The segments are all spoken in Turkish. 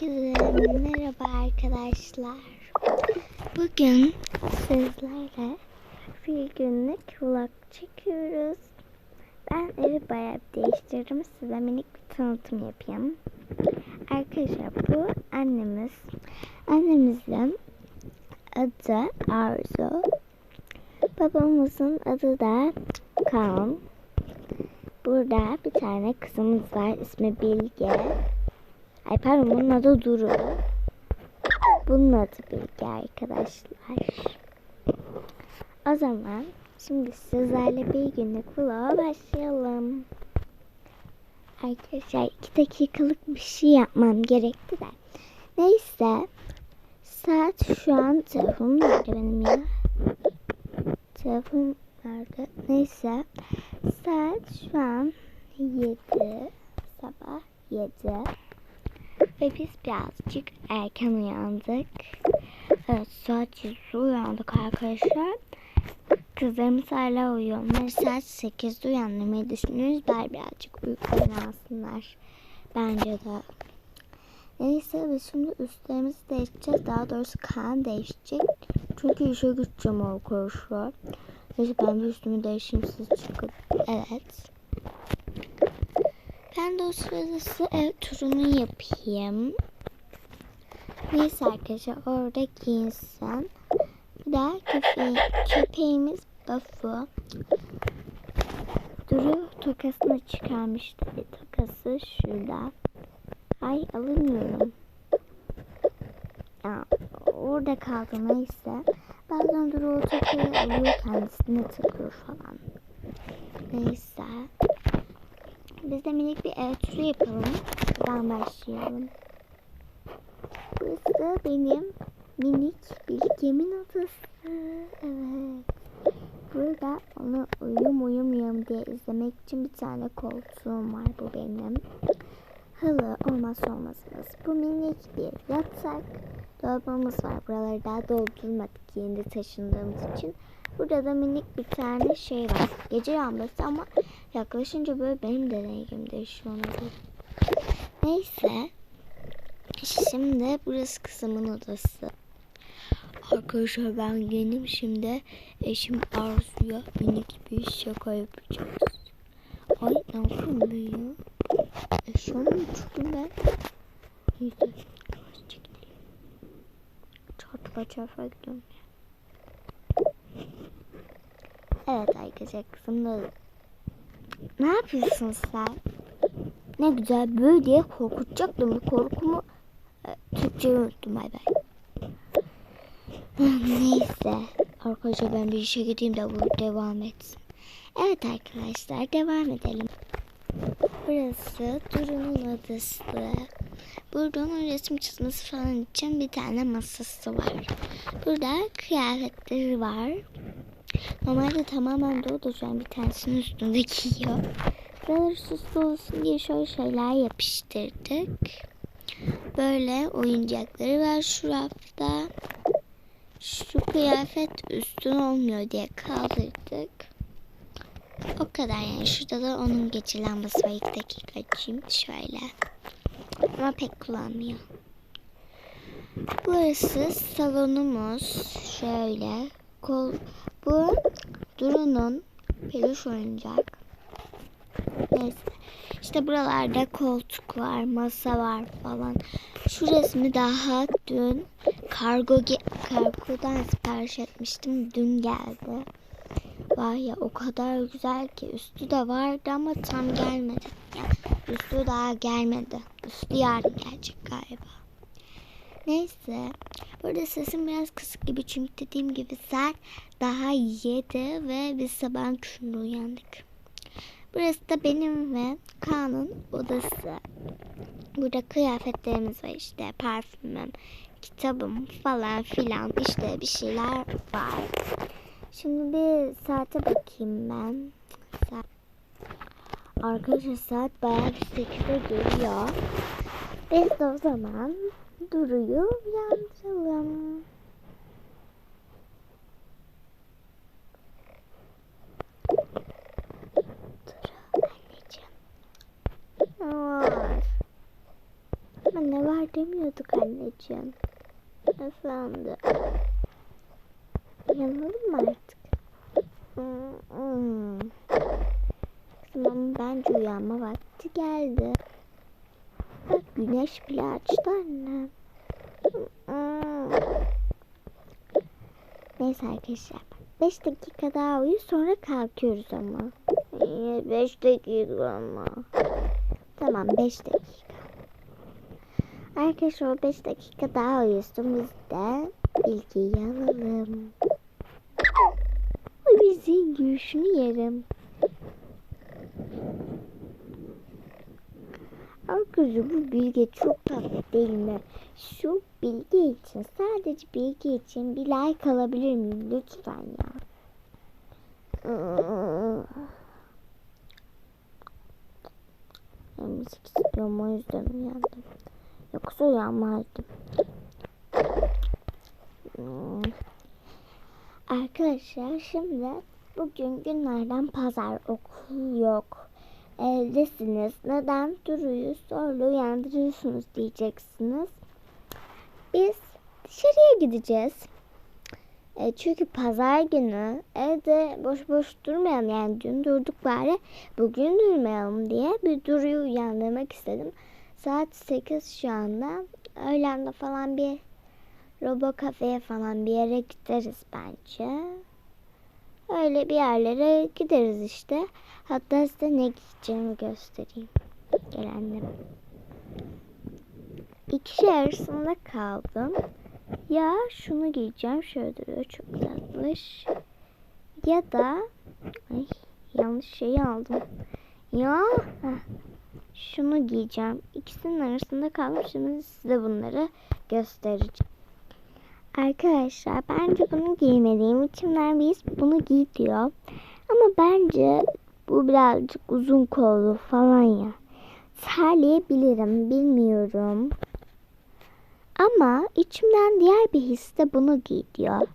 Herkese merhaba arkadaşlar. Bugün sizlerle bir günlük vlog çekiyoruz. Ben evi bayağı bir değiştirdim. Size minik bir tanıtım yapayım. Arkadaşlar bu annemiz. Annemizin adı Arzu. Babamızın adı da Kaan. Burada bir tane kızımız var. İsmi Bilge. Ay pardon bunun adı Duru. Bunun adı Bilge arkadaşlar. O zaman şimdi sizlerle bir günlük vloga başlayalım. Arkadaşlar iki dakikalık bir şey yapmam gerekti de. Neyse. Saat şu an telefonum nerede benim ya? Telefon nerede? Neyse. Saat şu an 7. Sabah 7. Ve biz birazcık erken uyandık. Evet saat 7'de uyandık arkadaşlar. Kızlarımız hala uyuyor. Onları saat 8'de uyandırmayı düşünüyoruz. Bari birazcık uykularını alsınlar. Bence de. Neyse biz şimdi üstlerimizi değiştireceğiz. Daha doğrusu kan değişecek. Çünkü işe gideceğim arkadaşlar. Neyse ben bir üstümü değişeyim siz çıkın. Evet. Ben de o sırada ev turunu yapayım. Neyse arkadaşlar orada giyinsin. Bir daha köpeği, köpeğimiz Bafu. Duru tokasını çıkarmıştı. Tokası şurada. Ay alamıyorum. Ya, orada kaldı neyse. Bazen Duru o tokayı alıyor kendisine takıyor falan. Neyse. Biz de minik bir ev turu yapalım. Buradan başlayalım. Burası benim minik bilgemin odası. Evet. Burada onu uyum uyum uyum diye izlemek için bir tane koltuğum var. Bu benim. Halı olmazsa olmazımız. Bu minik bir yatak. Dolabımız var. Buraları daha doldurmadık yeni taşındığımız için. Burada da minik bir tane şey var. Gece lambası ama yaklaşınca böyle benim de rengim değişiyor. Neyse. Şimdi burası kızımın odası. Arkadaşlar ben yenim şimdi eşim Arzu'ya minik bir şaka yapacağız. Ay ne yapıyorum ben ya? Eşya mı uçtum ben? Neyse. Yavaş çekileyim. Çarpıla çarpıla gidiyorum. Evet arkadaşlar kızım da Ne yapıyorsun sen? Ne güzel böyle diye korkutacaktım. Korkumu e, Türkçeyi unuttum bay bay. Neyse. Arkadaşlar ben bir işe gideyim de bu devam etsin. Evet arkadaşlar devam edelim. Burası Duru'nun odası. Burada onun resim çizmesi falan için bir tane masası var. Burada kıyafetleri var. Normalde tamamen doğdu şu an bir tanesinin üstünde giyiyor. Buraları süslü olsun diye şöyle şeyler yapıştırdık. Böyle oyuncakları var şu rafta. Şu kıyafet üstün olmuyor diye kaldırdık. O kadar yani. Şurada da onun geçi lambası var. İlk dakika açayım. Şöyle. Ama pek kullanmıyor. Burası salonumuz. Şöyle. Kol, bu Duru'nun peluş oyuncak. Neyse. İşte buralarda koltuk var, masa var falan. Şu resmi daha dün kargo kargodan sipariş etmiştim. Dün geldi. Var ya o kadar güzel ki üstü de vardı ama tam gelmedi. Yani üstü daha gelmedi. Üstü yarın gelecek galiba. Neyse. Burada sesim biraz kısık gibi çünkü dediğim gibi saat daha yedi ve biz sabahın köründe uyandık. Burası da benim ve Kaan'ın odası. Burada kıyafetlerimiz var işte parfümüm, kitabım falan filan işte bir şeyler var. Şimdi bir saate bakayım ben. Saat. Arkadaşlar saat bayağı bir 8'e geliyor. Biz de o zaman Duru'yu uyandıralım. Duru anneciğim. Var. Demiyorduk anneciğim. Efendim. Uyanalım mı artık? Hmm. Kızım bence uyanma vakti geldi. Bak güneş bile açtı annem. Neyse arkadaşlar. 5 dakika daha uyu sonra kalkıyoruz ama. 5 dakika ama. Tamam 5 dakika. Arkadaşlar o 5 dakika daha uyusun biz de bilgiyi alalım. Ay bizim gülüşünü yerim. Arkadaşlar bu bilgi çok tatlı değil mi? Şu bilgi için sadece bilgi için bir like alabilir miyim lütfen ya? Ben müzik istiyorum o yüzden uyandım. Yoksa uyanmazdım. Hmm. Arkadaşlar şimdi bugün günlerden pazar okul yok. Evdesiniz. Neden Duru'yu zorla uyandırıyorsunuz diyeceksiniz. Biz dışarıya gideceğiz. E, çünkü pazar günü evde boş boş durmayalım. Yani dün durduk bari bugün durmayalım diye bir Duru'yu uyandırmak istedim. Saat 8 şu anda. Öğlende falan bir Robo kafeye falan bir yere gideriz bence. Öyle bir yerlere gideriz işte. Hatta size ne giyeceğimi göstereyim. Gel annem. İki şey arasında kaldım. Ya şunu giyeceğim. Şöyle duruyor. Çok tatlış. Ya da ay yanlış şeyi aldım. Ya heh, şunu giyeceğim. İkisinin arasında kaldım. Şimdi size bunları göstereceğim. Arkadaşlar bence bunu giymeliyim. İçimden his bunu giy diyor. Ama bence bu birazcık uzun kollu falan ya. Terleyebilirim bilmiyorum. Ama içimden diğer bir his de bunu giy diyor.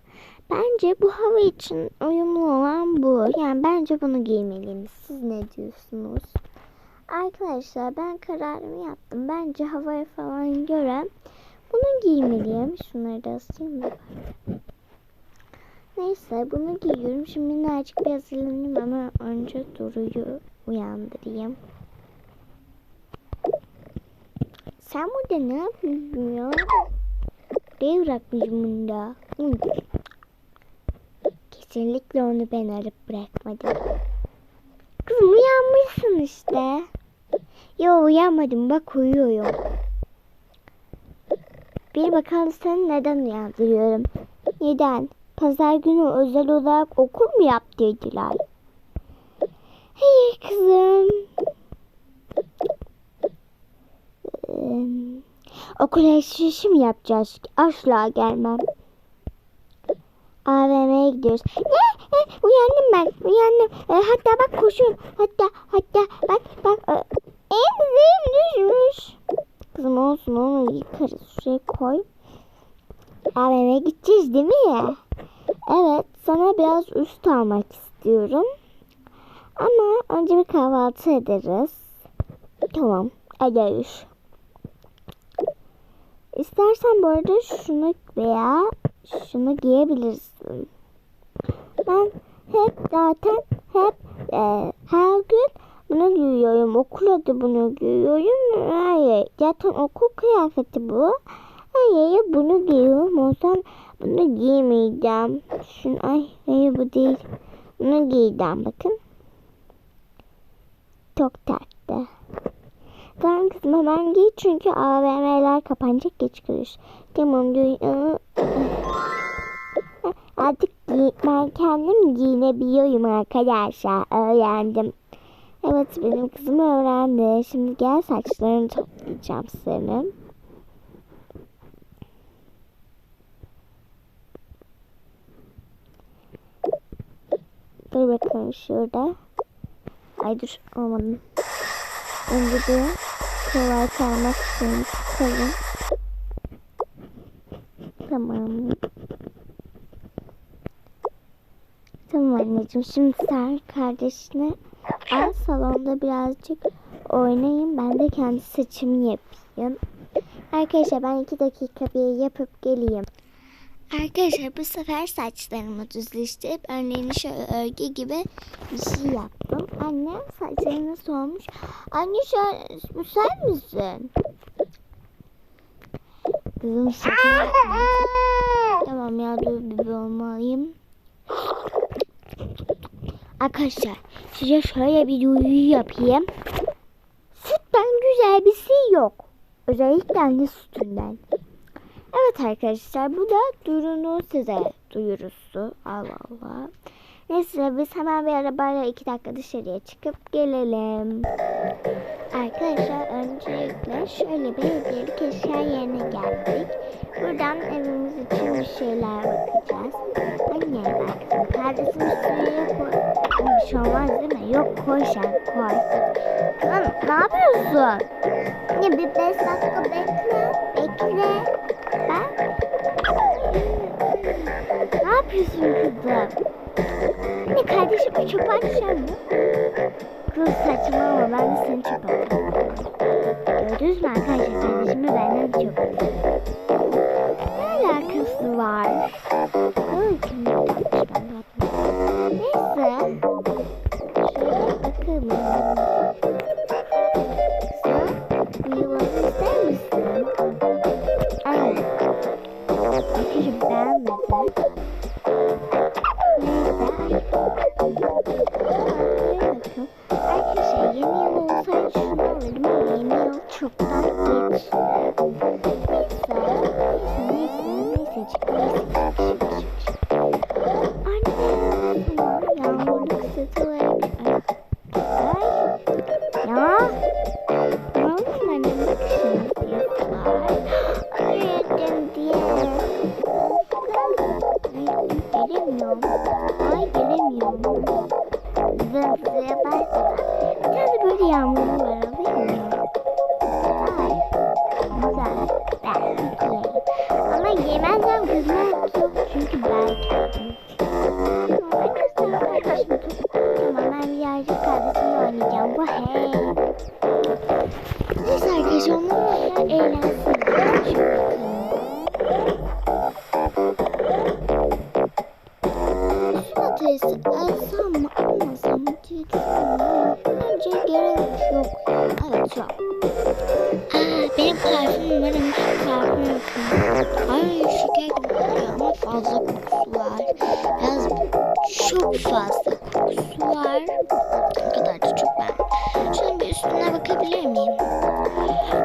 Bence bu hava için uyumlu olan bu. Yani bence bunu giymeliyim. Siz ne diyorsunuz? Arkadaşlar ben kararımı yaptım. Bence havaya falan göre bunu giymeliyim. Şunları da asayım mı? Neyse bunu giyiyorum. Şimdi minnacık bir hazırlanayım ama önce Duru'yu uyandırayım. Sen burada ne yapıyorsun ya? Buraya bırakmışım bunu da. Hı. Kesinlikle onu ben arayıp bırakmadım. Kızım uyanmışsın işte. Yo uyanmadım bak uyuyorum. Bir bakalım sen neden uyandırıyorum? Neden? Pazar günü özel olarak okul mu yaptırdılar? Hayır kızım. Ee, okul alışverişi yapacağız? Asla gelmem. AVM'ye gidiyoruz. Ne? E, uyandım ben. Uyandım. E, hatta bak koşuyorum. Hatta hatta bak bak. E, emzim düşmüş. Kızım olsun onu yıkarız. Şuraya koy. AVM'ye gideceğiz değil mi? Evet sana biraz üst almak istiyorum. Ama önce bir kahvaltı ederiz. Tamam ederiz. İstersen bu arada şunu veya şunu giyebilirsin. Ben hep zaten hep e, her gün bunu giyiyorum. Okula da bunu giyiyorum. Hayır. Zaten okul kıyafeti bu. Hayır bunu giyiyorum. O zaman bunu giymeyeceğim. Şunu ay hayır bu değil. Bunu giyeceğim bakın. Çok tatlı. Tamam kızım hemen giy çünkü AVM'ler kapanacak geç kalır. Tamam diyor. Artık ben kendim giyinebiliyorum arkadaşlar. Öğrendim. Evet benim kızım öğrendi. Şimdi gel saçlarını toplayacağım senin. Dur bakalım şurada. Ay dur olmadı. Bir kolay kalmak için sıkalım. Tamam. Tamam anneciğim. Şimdi sen kardeşine al salonda birazcık oynayın. Ben de kendi seçimi yapayım. Arkadaşlar ben iki dakika bir yapıp geleyim. Arkadaşlar bu sefer saçlarımı düzleştirip örneğin şöyle örgü gibi bir şey yaptım. Annem saçlarını sormuş. Anne sen, bu sen misin? Kızım yapma. Tamam ya dur bir olmalıyım. Arkadaşlar size şöyle bir duyuru yapayım. Sütten güzel bir şey yok. Özellikle anne sütünden. Evet arkadaşlar bu da Duru'nun size duyurusu. Allah Allah. Neyse biz hemen bir arabayla iki dakika dışarıya çıkıp gelelim. Arkadaşlar öncelikle şöyle bir hediyelik eşya yerine geldik. Buradan evimiz için bir şeyler bakacağız. Anne bak kardeşim üstüne koy. Bir şey olmaz değil mi? Yok koy sen koy. Kızım ne yapıyorsun? Anne bir beş dakika bekle. Bekle. Yapıyorsun kızım? Anne kardeşim çöpe düşer mi? Kız saçmalama ben de seni çöpe atarım. Oh. Var. O kadar da ben. Şunun bir üstüne bakabilir miyim?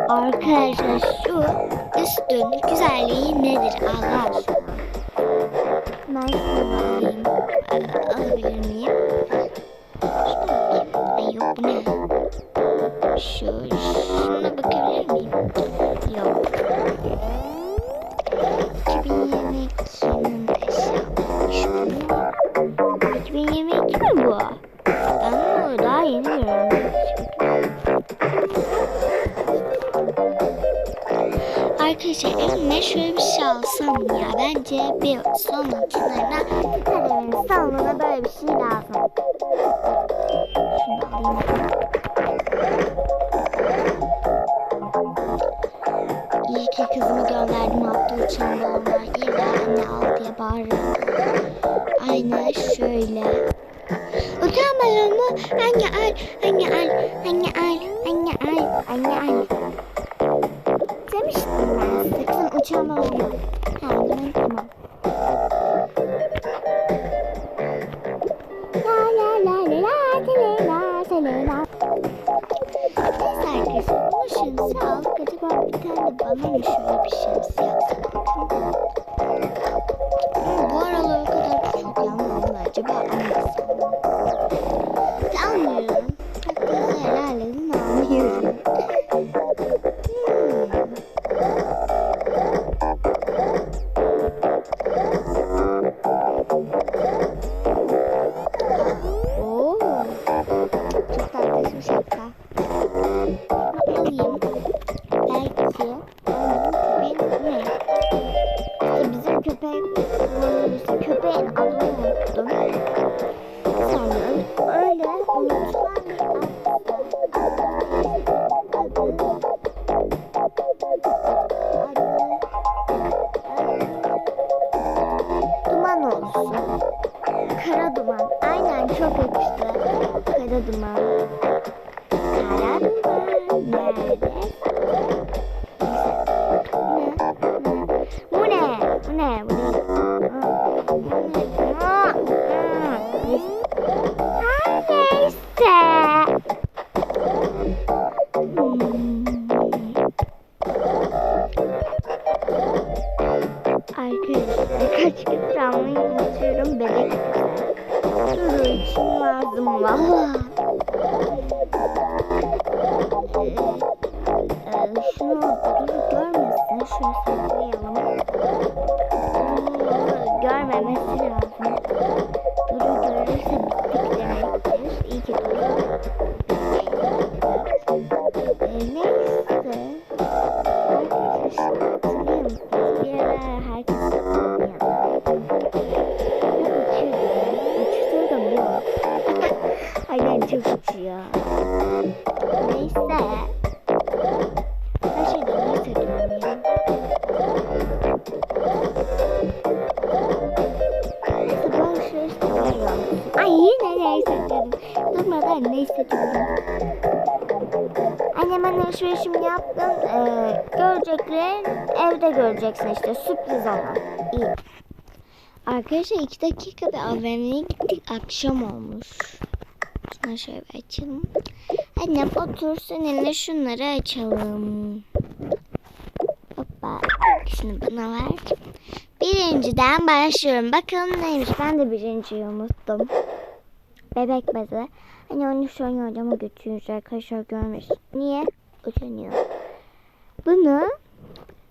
Arkadaşlar şu üstün güzelliği nedir Allah aşkına? Ben. Aa, Alabilir miyim? Şuna bakayım. Ay yok bu ne? Şu, şuna Arkadaşlar elime şöyle bir şey alsam ya. Bence bir sonrakilerine her evin salonuna böyle bir şey lazım. Şunu alayım. İyi ki kızımı gönderdim uçan balonlar. İlla anne al diye bağırıyor. Aynen şöyle. Uçan balonu anne al, size kızım uçan balonu. Tamam. La la la la la tele la tele la. Neyse arkadaşlar bu şemsiye aldık. Bir tane bana mı şöyle bir şemsiye yapsak? çok yakıştı. Karadıma. Karadıma. Nerede? Durmadan neyse diyorum. Anne ben alışverişimi yaptım. Ee, göreceklerin evde göreceksin işte sürpriz olan. İyi. Arkadaşlar iki dakika bir AVM'ye gittik. Akşam olmuş. Şuna şöyle açalım. Annem otur seninle şunları açalım. Hoppa. Şimdi bana ver. Birinciden başlıyorum. Bakalım neymiş. Ben de birinciyi unuttum. Bebek bezi. Hani onu şöyle odama götürüyoruz arkadaşlar görmüş. Niye? Utanıyor. Bunu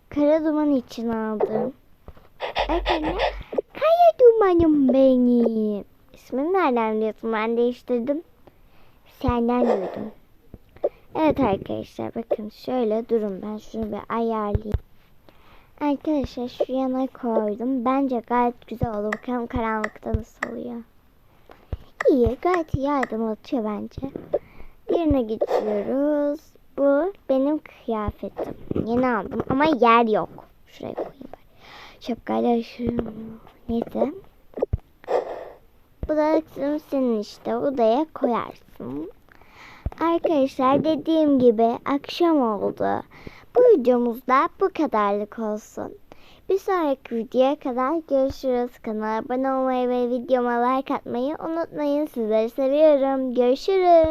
kara duman için aldım. Arkadaşlar kara dumanım benim. İsmini nereden biliyorsun? Ben değiştirdim. Senden duydum. Evet arkadaşlar bakın şöyle durun ben şunu bir ayarlayayım. Arkadaşlar şu yana koydum. Bence gayet güzel oldu. Bakalım karanlıkta nasıl oluyor. İyi gayet iyi aydınlatıyor bence. Diğerine geçiyoruz. Bu benim kıyafetim. Yeni aldım ama yer yok. Şuraya koyayım ben. Şapkayla şu neyse. Bu da senin işte odaya koyarsın. Arkadaşlar dediğim gibi akşam oldu. Bu videomuzda bu kadarlık olsun. Bir sonraki videoya kadar görüşürüz. Kanala abone olmayı ve videoma like atmayı unutmayın. Sizleri seviyorum. Görüşürüz.